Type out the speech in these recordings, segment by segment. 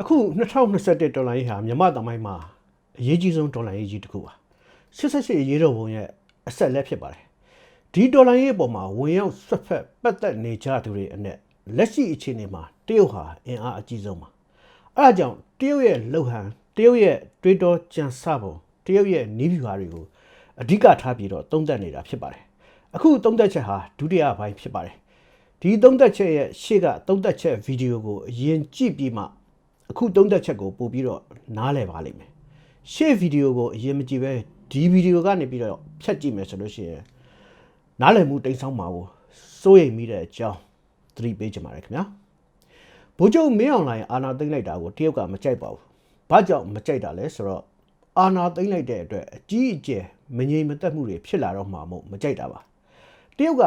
အခု2021ဒေါ်လာရေးဟာမြန်မာတမိုင်းမှာအရေးကြီးဆုံးဒေါ်လာရေးကြီးတစ်ခုပါ88ရေးတော်ပုံရဲ့အဆက်လက်ဖြစ်ပါတယ်ဒီဒေါ်လာရေးအပေါ်မှာဝင်ရောက်ဆွတ်ဖက်ပတ်သက်နေကြသူတွေအနက်လက်ရှိအခြေအနေမှာတရုတ်ဟာအင်အားအကြီးဆုံးပါအဲဒါကြောင့်တရုတ်ရဲ့လှုပ်ဟန်တရုတ်ရဲ့တွေးတောကြံစပုံတရုတ်ရဲ့နီးဗျူဟာတွေကိုအဓိကထားပြီးတော့သုံးသပ်နေတာဖြစ်ပါတယ်အခုသုံးသပ်ချက်ဟာဒုတိယပိုင်းဖြစ်ပါတယ်ဒီသုံးသက်ချက်ရဲ့ရှေ့ကသုံးသက်ချက်ဗီဒီယိုကိုအရင်ကြည့်ပြီးမှ အခုသုံးသက်ချက်ကိုပို့ပြီးတော့နားလည်ပါလိမ့်မယ်ရှေ့ဗီဒီယိုကိုအရင်မကြည့်ပဲဒီဗီဒီယိုကနေပြီးတော့ဖြတ်ကြည့်မယ်ဆိုလို့ရှိရင်နားလည်မှုတိတ်ဆောင်းမှာကိုစိုးရိမ်မိတဲ့အကြောင်းသတိပေးချင်ပါတယ်ခင်ဗျာဘိုးချုပ်မင်းအောင်လှိုင်အာနာသိမ့်လိုက်တာကိုတရုတ်ကမကြိုက်ပါဘူးဘာကြောင့်မကြိုက်တာလဲဆိုတော့အာနာသိမ့်လိုက်တဲ့အတွက်အကြီးအကျယ်မငြိမ်မသက်မှုတွေဖြစ်လာတော့မှာမို့မကြိုက်တာပါတရုတ်က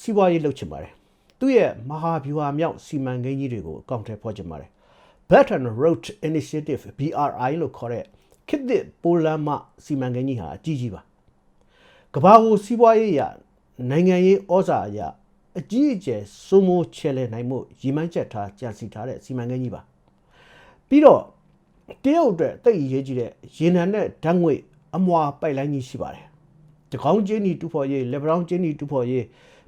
စီးပွားရေးလုပ်ချင်ပါတယ်သူ့ရဲ့မဟာဗျူဟာမြောက်စီမံကိန်းကြီးတွေကိုအကောင့်ထဲဖော်ချင်ပါတယ် Belt and Road Initiative BRI လို့ခေါ်တဲ့ခေတ်သစ်ပိုလန်မစီမံကိန်းကြီးဟာအကြီးကြီးပါကမ္ဘာကိုစီးပွားရေးအရနိုင်ငံရေးဩဇာအရအကြီးအကျယ်စိုးမိုးချဲလဲနိုင်မှုရည်မှန်းချက်ထားကြံစီထားတဲ့စီမံကိန်းကြီးပါပြီးတော့တရုတ်အတွက်တိတ်အရေးကြီးတဲ့ရေနံနဲ့ဓာတ်ငွေ့အမွာပိုက်လိုင်းကြီးရှိပါတယ်တကောင်းကျင်းဒီတူဖော်ရေးလက်ဘရောင်းကျင်းဒီတူဖော်ရေး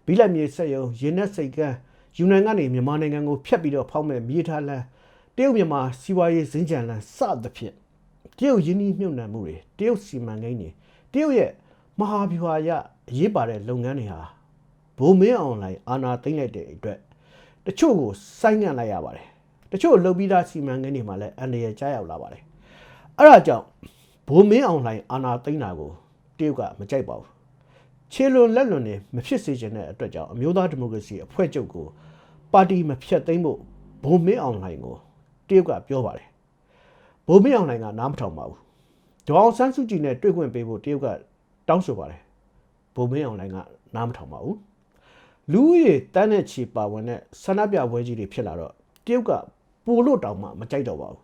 ဘီလက်မြေဆက်ယုံရင်းနဲ့စိတ်ကန်းယူနန်ကနေမြန်မာနိုင်ငံကိုဖျက်ပြီးတော့ဖောက်မဲ့မြေထားလန်း တရုတ်မြန်မာစီးပွားရေးစင်ကြံလန်းစသဖြင့်တရုတ်ယင်းနှီးမြှုပ်နှံမှုတွေတရုတ်စီမံကိန်းတွေတရုတ်ရဲ့မဟာဗျူဟာရအရေးပါတဲ့လုပ်ငန်းတွေဟာဘုံမင်းအွန်လိုင်းအာဏာသိမ်းလိုက်တဲ့အတွက်တချို့ကိုစိုင်းငံ့လိုက်ရပါတယ်တချို့လုပ်ပြီးသားစီမံကိန်းတွေမှာလည်းအန္တရာယ်ကြားရောက်လာပါတယ်အဲ့ဒါကြောင့်ဘုံမင်းအွန်လိုင်းအာဏာသိမ်းတာကိုတရုတ်ကမကြိုက်ပါဘူးခြေလွန်လက်လွန်တွေမဖြစ်စေချင်တဲ့အတွက်ကြောင့်အမျိုးသားဒီမိုကရေစီအဖွဲ့ချုပ်ကိုပါတီမဖြတ်သိမ်းဖို့ဘုံမင်းအောင်လှိုင်ကို တရုတ်ကပြောပါတယ်ဘုံမင်းအောင်လှိုင်ကနားမထောင်ပါဘူးဒေါအောင်ဆန်းစုကြည်နဲ့တွေ့ခွင့်ပေးဖို့တရုတ်ကတောင်းဆိုပါတယ်ဘုံမင်းအောင်လှိုင်ကနားမထောင်ပါဘူးလူဦးရေတန်းတဲ့ချီပါဝင်တဲ့ဆန္ဒပြပွဲကြီးတွေဖြစ်လာတော့တရုတ်ကပိုလို့တောင်မှမကြိုက်တော့ပါဘူး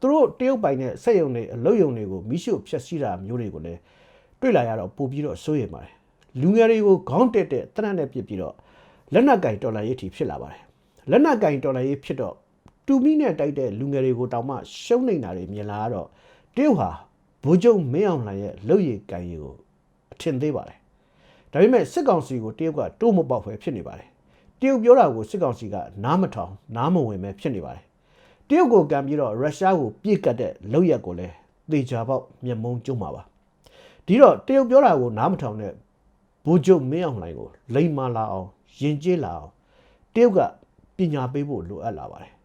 သူတို့တရုတ်ပိုင်တဲ့စက်ယုံတွေအလုပ်ယုံတွေကိုမိရှုဖျက်ဆီးတာမျိုးတွေကိုလည်းတွေ့လာရတော့ပို့ပြီးတော့စိုးရိမ်ပါတယ်လူငယ်တွေကိုခေါင်းတက်တဲ့တနက်နဲ့ပြစ်ပြီးတော့လက်နက်ကင်တော်လာရေးထီဖြစ်လာပါတယ်လက်နက်ကင်တော်လာရေးဖြစ်တော့ တူမီနဲ့တိုက်တဲ့လူငယ်တွေကိုတောင်မှရှုံးနေတာတွေမြင်လာတော့တရုတ်ဟာဘိုးကျုံမင်းအောင်လှိုင်ရဲ့လုပ်ရည်ကင်ရည်ကိုအထင်သေးပါတယ်ဒါပေမဲ့စစ်ကောင်စီကိုတရုတ်ကတိုးမပေါက်ဖွယ်ဖြစ်နေပါတယ်တရုတ်ပြောတာကိုစစ်ကောင်စီကနားမထောင်နားမဝင်ပဲဖြစ်နေပါတယ်တရုတ်ကိုကံပြီးတော့ရုရှားကိုပြစ်ကတ်တဲ့လုပ်ရက်ကိုလည်းသေချာပေါက်မျက်မုံကျုံမှာပါဒီတော့တရုတ်ပြောတာကိုနားမထောင်တဲ့ဘိုးချုပ်မင်းအောင်လှိုင်ကိုလိမ္မာလာအောင်ယဉ်ကျေးလာအောင်တရုတ်ကပညာပေးဖို့လိုအပ်လာပါတယ်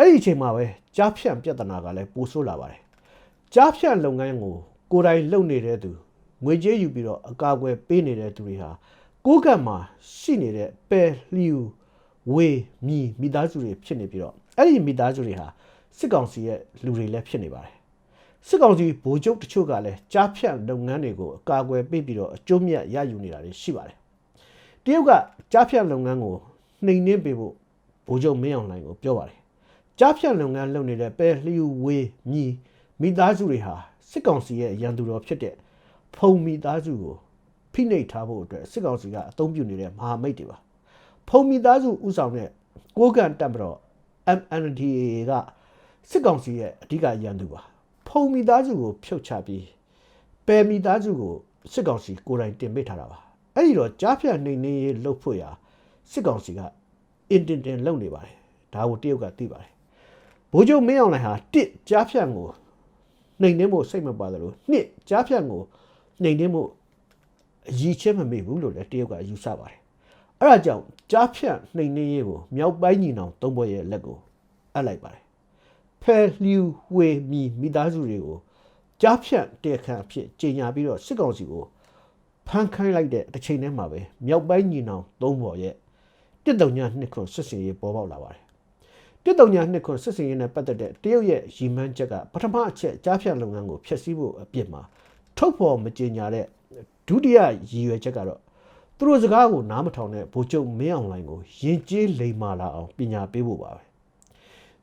အဲ့ဒီအချိန်မှာပဲကြားဖြန့်ပြဿနာကလည်းပိုဆိုးလာပါတယ်ကြားဖြန့်လုပ်ငန်းကိုကိုယ်တိုင်လုပ်နေတဲ့သူငွေကြေးယူပြီးတော့အကာအကွယ်ပေးနေတဲ့သူတွေဟာကိုယ်ကံမှာရှိနေတဲ့ပယ်လျူဝေမြီမိသားစုတွေဖြစ်နေပြီးတော့အဲ့ဒီမိသားစုတွေဟာစစ်ကောင်စီရဲ့လူတွေလည်းဖြစ်နေပါတယ်စစ်ကောင်စီဗိုလ်ချုပ်တချို့ကလည်းကြားဖြတ်လုပ်ငန်းတွေကိုအကာအကွယ်ပေးပြီးတော့အကျိုးမြတ်ရယူနေတာတွေရှိပါတယ်။တရုတ်ကကြားဖြတ်လုပ်ငန်းကိုနှိမ်နှင်းပေးဖို့ဗိုလ်ချုပ်မင်းအောင်လှိုင်ကိုပြောပါတယ်။ ကြားဖြတ်လုပ်ငန်းလုပ်နေတဲ့ပဲလျူဝေးမြီမိသားစုတွေဟာစစ်ကောင်စီရဲ့ရန်သူတော်ဖြစ်တဲ့ဖုံမိသားစုကိုဖိနှိပ်ထားဖို့အတွက်စစ်ကောင်စီကအသုံးပြုနေတဲ့မဟာမိတ်တွေပါ။ဖုံမိသားစုဥဆောင်တဲ့ကိုကန်တပ်မတော် MNDAA ကစစ်ကောင်စီရဲ့အဓိကရန်သူပါ။ဖုံမိသားစုကိုဖြုတ်ချပြီးပယ်မိသားစုကိုစစ်ကောင်စီကိုယ်တိုင်တင်ပေးထားတာပါအဲ့ဒီတော့ကြားဖြတ်နေနေလှုပ်ဖို့ရာစစ်ကောင်စီကအင်တင်တင်လုပ်နေပါတယ်ဒါကိုတရုတ်ကသိပါတယ် ဘိုးချုပ်မင်းအောင်လှိုင်ဟာတစ်ကြားဖြတ်ကိုနှိမ်နှင်းဖို့စိတ်မပါသလိုနှစ်ကြားဖြတ်ကိုနှိမ်နှင်းဖို့အကြီးချင်းမမေ့ဘူးလို့လည်းတရုတ်ကယူဆပါတယ်အဲ့ဒါကြောင့်ကြားဖြတ်နှိမ်နှင်းရေးကိုမြောက်ပိုင်းညီနောင်သုံးဘွဲ့ရဲ့လက်ကိုအပ်လိုက်ပါတယ်ဖယ်လျူဝေမီမိသားစုတွေကိုကြားဖြတ်တဲ့ခံအဖြစ်ကြေညာပြီးတော့စစ်ကောင်စီကိုဖမ်းခိုင်းလိုက်တဲ့တစ်ချိန်တည်းမှာပဲမြောက်ပိုင်းညီနောင်သုံးပေါ်ရဲ့တစ်တုံညာနှစ်ခွန်စစ်စင်ရေးပေါ်ပေါက်လာပါတယ် တစ်တုံညာနှစ်ခွန်စစ်စင်ရေးနဲ့ပတ်သက်တဲ့တရုတ်ရဲ့ရည်မှန်းချက်ကပထမအချက်ကြားဖြတ်လုပ်ငန်းကိုဖျက်ဆီးဖို့အပြစ်မှာထုတ်ဖော်မကြေညာတဲ့ဒုတိယရည်ရွယ်ချက်ကတော့သူတို့စကားကိုနားမထောင်တဲ့ဗိုလ်ချုပ်မင်းအောင်လှိုင်ကိုယဉ်ကျေးလိမ္မာလာအောင်ပညာပေးဖို့ပါပဲ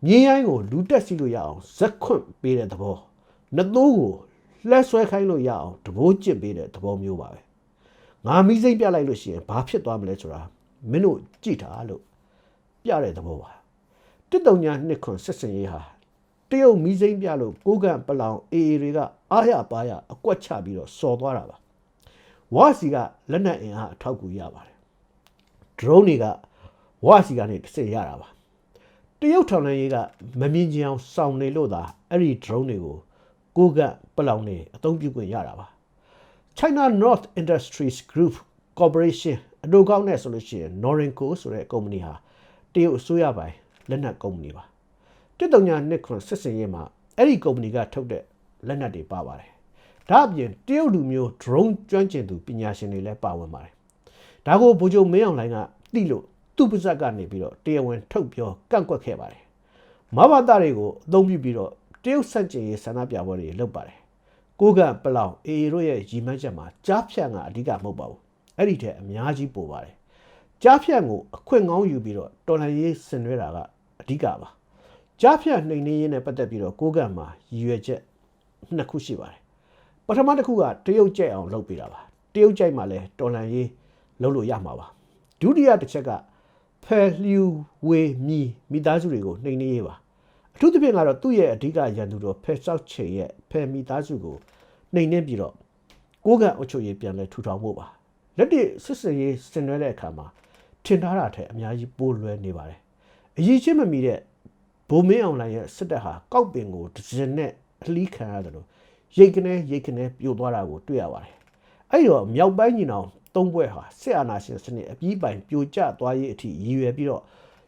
မြင်းရိုင်းကိုလူတက်စီလို့ရအောင်ဇက်ခွန့်ပေးတဲ့သဘောနှသိုးကိုလှက်ဆွဲခိုင်းလို့ရအောင်တဘိုးကျစ်ပေးတဲ့သဘောမျိုးပါပဲငါမီးစိမ့်ပြလိုက်လို့ရှိရင်ဘာဖြစ်သွားမလဲဆိုတာမင်းတို့ကြည့်တာလို့ပြတဲ့သဘောပါ တစ်တုံညာနှစ်ခွန်ဆက်စင်ရေးဟာရုတ်မီးစိမ်းပြလို့ကိုကန့်ပလောင်အေအေတွေကအားရပါရအကွက်ချပြီးတော့စော်သွားတာပါဝါစီကလက်နက်အင်အားအထောက်အကူရပါတယ်ဒရုန်းတွေကဝါစီကနေတစ်စစ်ရတာပါတရုတ်ထောင်လှမ်းရေးကမမြင်ကြအောင်စောင့်နေလို့သာအဲ့ဒီဒရုန်းတွေကိုကိုကန့်ပလောင်နေအသုံးပြုခွင့်ရတာပါ China North Industries Group Corporation အတူကောင်းနဲ့ဆိုလို့ရှိရင် Norinco ဆိုတဲ့ကုမ္ပဏီဟာတရုတ်အစိုးရပိုင် လက်နက်ကုမ္ပဏီပါတစ်တုံညာနှစ်ခွန်စစ်စင်ရေးမှာအဲ့ဒီကုမ္ပဏီကထုတ်တဲ့လက်နက်တွေပါပါတယ်ဒါအပြင်တရုတ်လူမျိုး drone ကျွမ်းကျင်သူပညာရှင်တွေလည်းပါဝင်ပါတယ်ဒါကိုဗိုလ်ချုပ်မင်းအောင်လှိုင်ကသိလို့သူ့ပါဇက်ကနေပြီးတော့တရားဝင်ထုတ်ပြောကန့်ကွက်ခဲ့ပါတယ်မဘာသာတွေကိုအသုံးပြုပြီးတော့တရုတ်ဆက်ကျင်ရေးဆန္ဒပြပွဲတွေလုပ်ပါတယ်ကိုကပလောင်အေအေတို့ရဲ့ရီမန်းချက်မှာကြားဖြတ်ကအဓိကမဟုတ်ပါဘူးအဲ့ဒီထက်အများကြီးပိုပါတယ်ကြားဖြတ်ကိုအခွင့်ကောင်းယူပြီးတော့တော်လှန်ရေးဆင်နွှဲတာက အဓိကပါကြားဖြတ်နှိမ်နင်းရေးနဲ့ပတ်သက်ပြီးတော့ကိုကံမှာရည်ရွယ်ချက်နှစ်ခုရှိပါတယ်ပထမတစ်ခုကတရုတ်ကြိုက်အောင်လုပ်ပေးတာပါတရုတ်ကြိုက်မှလည်းတော်လှန်ရေးလုပ်လို့ရမှာပါဒုတိယတစ်ချက်ကဖယ်လျူဝေမီမိသားစုတွေကိုနှိမ်နင်းရေးပါအထူးသဖြင့်ကတော့သူ့ရဲ့အဓိကရန်သူတော်ဖယ်ဆောက်ချေရဲ့ဖယ်မိသားစုကိုနှိမ်နင်းပြီးတော့ကိုကံအုပ်ချုပ်ရေးပြန်လဲထူထောင်ဖို့ပါလက်တွေ့စစ်စင်ရေးဆင်နွှဲတဲ့အခါမှာထင်ထားတာထက်အများကြီးပိုလွယ်နေပါတယ် အရေးချင်းမမီတဲ့ဘိုမင်းအောင်လိုင်ရဲ့စစ်တပ်ဟာကောက်ပင်ကိုဒဇင်နဲ့အလှီးခံရတယ်လို့ရိတ်ကနေရိတ်ကနေပြိုသွားတာကိုတွေ့ရပါတယ်အဲ့တော့မြောက်ပိုင်းညီနောင်သုံးဘွဲ့ဟာစစ်အာဏာရှင်စနစ်အပြီးပိုင်ပြိုကျသွားရေးအထိရည်ရွယ်ပြီးတော့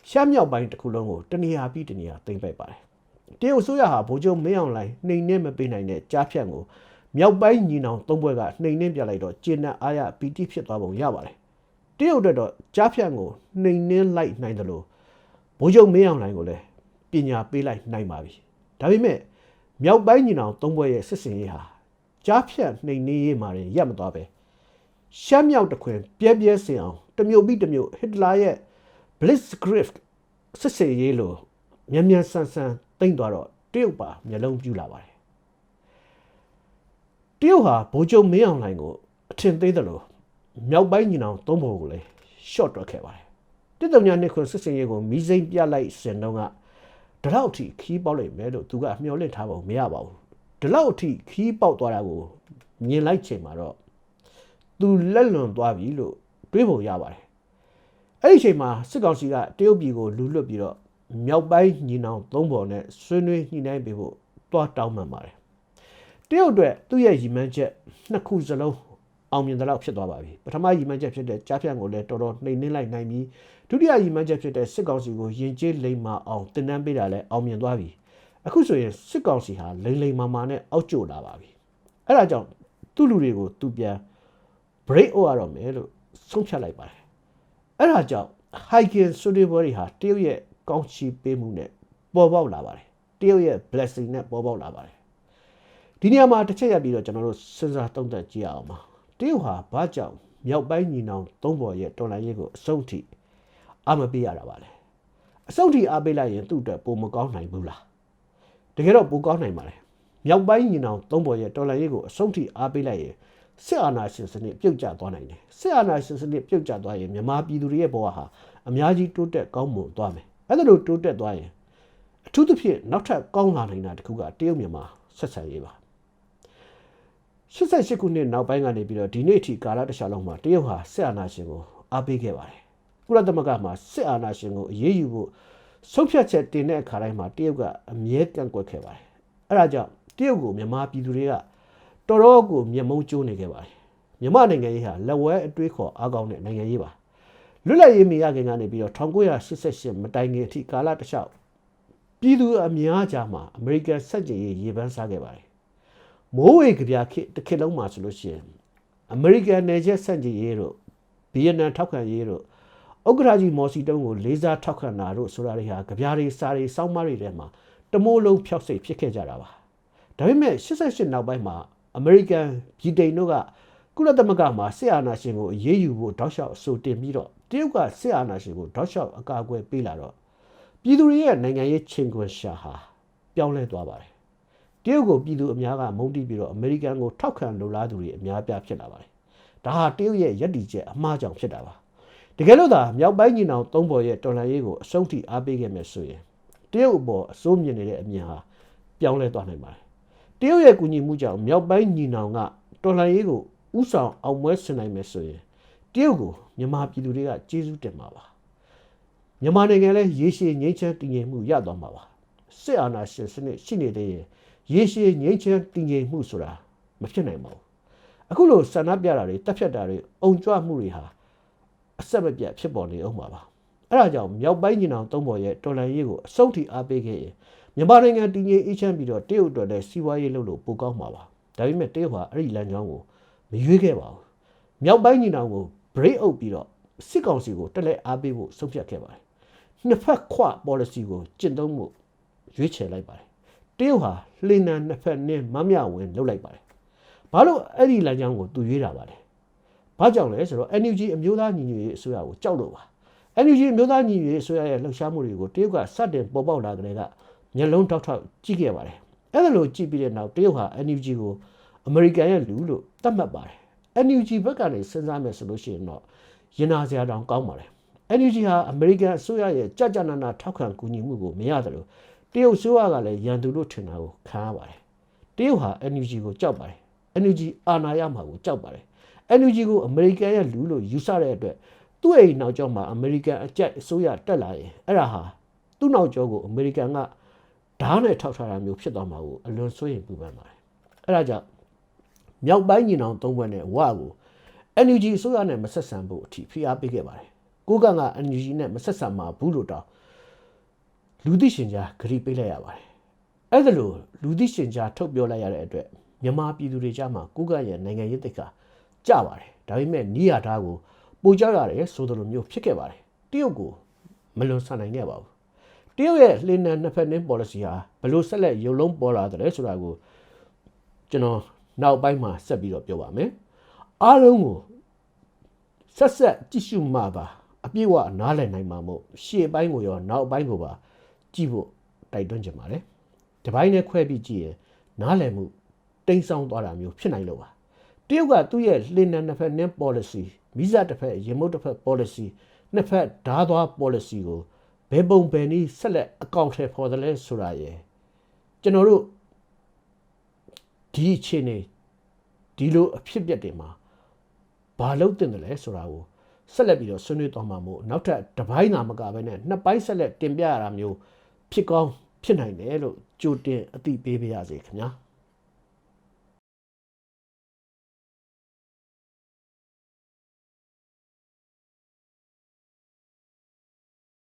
ရှမ်းမြောက်ပိုင်းတစ်ခုလုံးကိုတနေရာပြီးတနေရာသိမ့်ပိုက်ပါတယ်တရုတ်ဆိုရဟာဗိုလ်ချုပ်မင်းအောင်လိုင်နှိမ်နှင်းမပေးနိုင်တဲ့ကြားဖြတ်ကိုမြောက်ပိုင်းညီနောင်သုံးဘွဲ့ကနှိမ်နှင်းပြလိုက်တော့ကျင်းနဲ့အားရပီတိဖြစ်သွားပုံရပါတယ်တရုတ်အတွက်တော့ကြားဖြတ်ကိုနှိမ်နှင်းလိုက်နိုင်တယ်လို့ ဗိုလ်ချုပ်မင်းအောင်လိုင်ကိုလည်းပညာပေးလိုက်နိုင်ပါပြီဒါပေမဲ့မြောက်ပိုင်းညီနောင်သုံးဘွဲ့ရဲ့စစ်စင်ရေးဟာကြားဖြတ်နှိမ်နှင်းရေးမှာရင်ရပ်မသွားပဲရှမ်းမြောက်တခွင်ပြဲပြဲစင်အောင်တမျိုးပြီးတမျိုးဟစ်တလာရဲ့ blitzkrieg စစ်စင်ရေးလို့မြန်မြန်ဆန်ဆန်တိမ့်သွားတော့တရုတ်ပါမျက်လုံးပြူလာပါတယ်တရုတ်ဟာဗိုလ်ချုပ်မင်းအောင်လှိုင်ကိုအထင်သေးတယ်လို့မြောက်ပိုင်းညီနောင်သုံးဘုံကိုလည်း short တွက်ခဲ့ပါတယ် တစ်တုံညာနှစ်ခွန်စစ်စင်ရေးကိုမီးစိမ့်ပြလိုက်စင်တော့ကဒီလောက်အထိခီးပေါက်လိုက်မယ်လို့သူကမျှော်လင့်ထားပုံမရပါဘူးဒီလောက်အထိခီးပေါက်သွားတာကိုမြင်လိုက်ချိန်မှာတော့သူလက်လွန်သွားပြီလို့တွေးပုံရပါတယ်အဲ့ဒီချိန်မှာစစ်ကောင်စီကတရုတ်ပြည်ကိုလူလွတ်ပြီးတော့မြောက်ပိုင်းညီနောင်သုံးပေါ်နဲ့ဆွေးနွေးညှိနှိုင်းပေးဖို့တွားတောင်းပန်ပါတယ်တရုတ်အတွက်သူ့ရဲ့ရည်မှန်းချက်နှစ်ခုစလုံးအောင်မြင်တဲ့လောက်ဖြစ်သွားပါပြီပထမရည်မှန်းချက်ဖြစ်တဲ့ကြားဖြတ်ကိုလည်းတော်တော်နှိမ်နှင်းလိုက်နိုင်ပြီး ဒုတိယရည်မှန်းချက်ဖြစ်တဲ့စစ်ကောင်စီကိုယဉ်ကျေးလိမ်မာအောင်တင်နန်းပေးတာလည်းအောင်မြင်သွားပြီအခုဆိုရင်စစ်ကောင်စီဟာလိမ်လိမ်မာမာနဲ့အောက်ကျလာပါပြီအဲ့ဒါကြောင့်သူ့လူတွေကိုသူပြန် break out ရတော့မယ်လို့ဆုံးဖြတ်လိုက်ပါတယ်အဲ့ဒါကြောင့် hiking ဆွေးနွေးပွဲတွေဟာတရုတ်ရဲ့ကောင်းချီးပေးမှုနဲ့ပေါ်ပေါက်လာပါတယ်တရုတ်ရဲ့ blessing နဲ့ပေါ်ပေါက်လာပါတယ်ဒီနေရာမှာတစ်ချက်ရပြီးတော့ကျွန်တော်တို့စဉ်းစားသုံးသပ်ကြည့်အောင်ပါတရုတ်ဟာဘာကြောင့်မြောက်ပိုင်းညီနောင်သုံးပေါ်ရဲ့တော်လှန်ရေးကိုအဆုံးထိ အမပေးရတာပါလေအဆုံးထိအားပေးလိုက်ရင်သူ့အတွက်ပုံမကောင်းနိုင်ဘူးလားတကယ်တော့ပိုကောင်းနိုင်ပါလေမြောက်ပိုင်းညီနောင်သုံးပေါ်ရဲ့တော်လှန်ရေးကိုအဆုံးထိအားပေးလိုက်ရင်စစ်အာဏာရှင်စနစ်ပြုတ်ကျသွားနိုင်တယ်စစ်အာဏာရှင်စနစ်ပြုတ်ကျသွားရင်မြန်မာပြည်သူတွေရဲ့ဘဝဟာအများကြီးတိုးတက်ကောင်းမွန်သွားမယ်အဲ့ဒါလိုတိုးတက်သွားရင်အထူးသဖြင့်နောက်ထပ်ကောင်းလာနိုင်တာတခုကတရုတ်မြန်မာဆက်ဆံရေးပါ88ခုနှစ်နောက်ပိုင်းကနေပြီးတော့ဒီနေ့အထိကာလတစ်ခြားလုံးမှာတရုတ်ဟာစစ်အာဏာရှင်ကိုအားပေးခဲ့ပါတယ် ကုလသမဂ္ဂမှာစစ်အာဏာရှင်ကိုအရေးယူဖို့ဆုံးဖြတ်ချက်တင်တဲ့အခါတိုင်းမှာတရုတ်ကအမြဲကန့်ကွက်ခဲ့ပါတယ်အဲဒါကြောင့်တရုတ်ကိုမြန်မာပြည်သူတွေကတော်တော်ကိုမျက်မုံကျိုးနေခဲ့ပါတယ်မြန်မာနိုင်ငံရေးဟာလက်ဝဲအတွေးခေါ်အားကောင်းတဲ့နိုင်ငံရေးပါလွတ်လပ်ရေးမရခင်ကနေပြီးတော့1988မတိုင်ခင်အထိကာလတစ်လျှောက်ပြည်သူအများကြားမှာအမေရိကန်စက်ကြည်ရေးရေပန်းစားခဲ့ပါတယ်မိုးဝေကြပြခေတစ်ခေတ်လုံးမှာဆိုလို့ရှိရင်အမေရိကန်နယ်ချက်စက်ကြည်ရေးတို့ဗီယက်နမ်ထောက်ခံရေးတို့ ဥက္ကရာကြီးမော်စီတုံးကိုလေးစားထောက်ခံတာတို့ဆိုတာတွေဟာကြပြားတွေစားတွေစောင်းမတွေထဲမှာတမိုးလုံးဖျောက်စိတ်ဖြစ်ခဲ့ကြတာပါဒါပေမဲ့88နောက်ပိုင်းမှာအမေရိကန်ဗြိတိန်တို့ကကုလသမဂ္ဂမှာစစ်အာဏာရှင်ကိုအရေးယူဖို့တောက်လျှောက်အဆိုတင်ပြီးတော့တရုတ်ကစစ်အာဏာရှင်ကိုတောက်လျှောက်အကာအကွယ်ပေးလာတော့ပြည်သူတွေရဲ့နိုင်ငံရေးချင်းကွန်ရှာဟာပြောင်းလဲသွားပါတယ်တရုတ်ကိုပြည်သူအများကမုန်းတိပြီးတော့အမေရိကန်ကိုထောက်ခံလိုလားသူတွေအများပြားဖြစ်လာပါတယ်ဒါဟာတရုတ်ရဲ့ယက်တီချက်အမှားကြောင့်ဖြစ်တာပါ တကယ်လို့သာမြောက်ပိုင်းညီနောင်သုံးပေါ်ရဲ့တော်လှန်ရေးကိုအဆုံးထိအားပေးခဲ့မယ်ဆိုရင်တရုတ်အပေါ်အစိုးမြင်နေတဲ့အမြင်ဟာပြောင်းလဲသွားနိုင်ပါတယ်တရုတ်ရဲ့ကူညီမှုကြောင့်မြောက်ပိုင်းညီနောင်ကတော်လှန်ရေးကိုဥဆောင်အောင်ပွဲဆင်နိုင်မယ်ဆိုရင်တရုတ်ကိုမြန်မာပြည်သူတွေကကျေးဇူးတင်ပါပါမြန်မာနိုင်ငံလည်းရေရှည်ငြိမ်းချမ်းတည်ငြိမ်မှုရသွားမှာပါစစ်အာဏာရှင်စနစ်ရှိနေတဲ့ရင်ရေရှည်ငြိမ်းချမ်းတည်ငြိမ်မှုဆိုတာမဖြစ်နိုင်ပါဘူးအခုလိုဆန္ဒပြတာတွေတက်ဖြတ်တာတွေအုံကြွမှုတွေဟာ အဆက်မပြတ်ဖြစ်ပေါ်နေအောင်ပါပါအဲ့ဒါကြောင့်မြောက်ပိုင်းညီနောင်သုံးပေါ်ရဲ့တော်လှန်ရေးကိုအဆုံးထိအားပေးခဲ့ရင်မြန်မာနိုင်ငံတည်ငြိမ်အေးချမ်းပြီးတော့တရုတ်အတွက်လည်းစီးပွားရေးလုပ်လို့ပိုကောင်းမှာပါဒါပေမဲ့တရုတ်ဟာအဲ့ဒီလမ်းကြောင်းကိုမရွေးခဲ့ပါဘူးမြောက်ပိုင်းညီနောင်ကို break out ပြီးတော့စစ်ကောင်စီကိုတက်လက်အားပေးဖို့ဆုံးဖြတ်ခဲ့ပါတယ်နှစ်ဖက်ခွ policy ကိုကျင့်သုံးမှုရွေးချယ်လိုက်ပါတယ်တရုတ်ဟာလှေနံနှစ်ဖက်နဲ့မမြဝင်လုပ်လိုက်ပါတယ်ဘာလို့အဲ့ဒီလမ်းကြောင်းကိုသူရွေးတာပါလဲ ဘာကြောင့်လဲဆိုတော့ NUG အမျိုးသားညီညွတ်ရေးအစိုးရကိုကြောက်လို့ပါ NUG အမျိုးသားညီညွတ်ရေးအစိုးရရဲ့လှုပ်ရှားမှုတွေကိုတရုတ်ကစတင်ပေါ်ပေါက်လာကြတဲ့ကမျက်လုံးတောက်ထောက်ကြည့်ခဲ့ပါတယ်အဲ့ဒါလို့ကြည့်ပြီးတဲ့နောက်တရုတ်ဟာ NUG ကိုအမေရိကန်ရဲ့လူလို့သတ်မှတ်ပါတယ် NUG ဘက်ကနေစဉ်းစားမယ်ဆိုလို့ရှိရင်တော့ရင်နာစရာတောင်ကောင်းပါတယ် NUG ဟာအမေရိကန်အစိုးရရဲ့ကြာကြာနာနာထောက်ခံကူညီမှုကိုမရတယ်လို့တရုတ်အစိုးရကလည်းရန်သူလို့ထင်တာကိုခံရပါတယ်တရုတ်ဟာ NUG ကိုကြောက်ပါတယ် NUG အာဏာရမှာကိုကြောက်ပါတယ် NUG ကိုအမေရိကန်ရဲ့လူလို့ယူဆတဲ့အတွက်သူ့အိမ်နောက်ကျောမှာအမေရိကန်အကြက်အစိုးရတက်လာရင်အဲ့ဒါဟာသူ့နောက်ကျောကိုအမေရိကန်ကဓာတ်နဲ့ထောက်ထားတာမျိုးဖြစ်သွားမှာကိုအလွန်စိုးရိမ်ပူပန်ပါတယ်အဲ့ဒါကြောင့်မြောက်ပိုင်းညီနောင်သုံးဘက်နဲ့ဝါကို NUG အစိုးရနဲ့မဆက်ဆံဖို့အထိဖိအားပေးခဲ့ပါတယ်ကိုကန့်က NUG နဲ့မဆက်ဆံမှာဘူးလို့တောင်းလူသိရှင်ကြားဂရီပေးလိုက်ရပါတယ်အဲ့ဒါလို့လူသိရှင်ကြားထုတ်ပြောလိုက်ရတဲ့အတွက်မြန်မာပြည်သူတွေကြားမှာကိုကန့်ရဲ့နိုင်ငံရေးတိတ်က ကြပါတယ်ဒါပေမဲ့နီးရထားကိုပိုကြောက်ရတယ်ဆိုသလိုမျိုးဖြစ်ခဲ့ပါတယ်တရုတ်ကိုမလွန်ဆန်နိုင်ခဲ့ပါဘူးတရုတ်ရဲ့လှေနံနှစ်ဖက်နှင်း policy ဟာဘယ်လို့ဆက်လက်ရုပ်လုံးပေါ်လာတယ်ဆိုတာကိုကျွန်တော်နောက်ပိုင်းမှာဆက်ပြီးတော့ပြောပါမယ်အားလုံးကိုဆက်ဆက်ကြည့်ရှုမှပါအပြည့်အဝနားလည်နိုင်မှာမို့ရှေ့ပိုင်းကိုရောနောက်ပိုင်းကိုပါကြည့်ဖို့တိုက်တွန်းချင်ပါတယ်ဒီပိုင်းနဲ့ခွဲပြီးကြည့်ရင်နားလည်မှုတိမ်ဆောင်းသွားတာမျိုးဖြစ်နိုင်လို့ပါ တရုတ်ကသူ့ရဲ့လှေနံနှစ်ဖက်နှင်း policy မိစတစ်ဖက်ရေမုတ်တစ်ဖက် policy နှစ်ဖက်ဓားသွား policy ကိုဘယ်ပုံဘယ်နည်းဆက်လက်အကောင့်ထဲပေါ်တယ်လဲဆိုတာရယ်ကျွန်တော်တို့ဒီအခြေအနေဒီလိုအဖြစ်အပျက်တွေမှာဘာလို့တင်တယ်လဲဆိုတာကိုဆက်လက်ပြီးတော့ဆွေးနွေးသွားမှာမို့နောက်ထပ်တစ်ပိုင်းသာမကဘဲနဲ့နှစ်ပိုင်းဆက်လက်တင်ပြရတာမျိုးဖြစ်ကောင်းဖြစ်နိုင်တယ်လို့ကြိုတင်အသိပေးပါရစေခင်ဗျာ။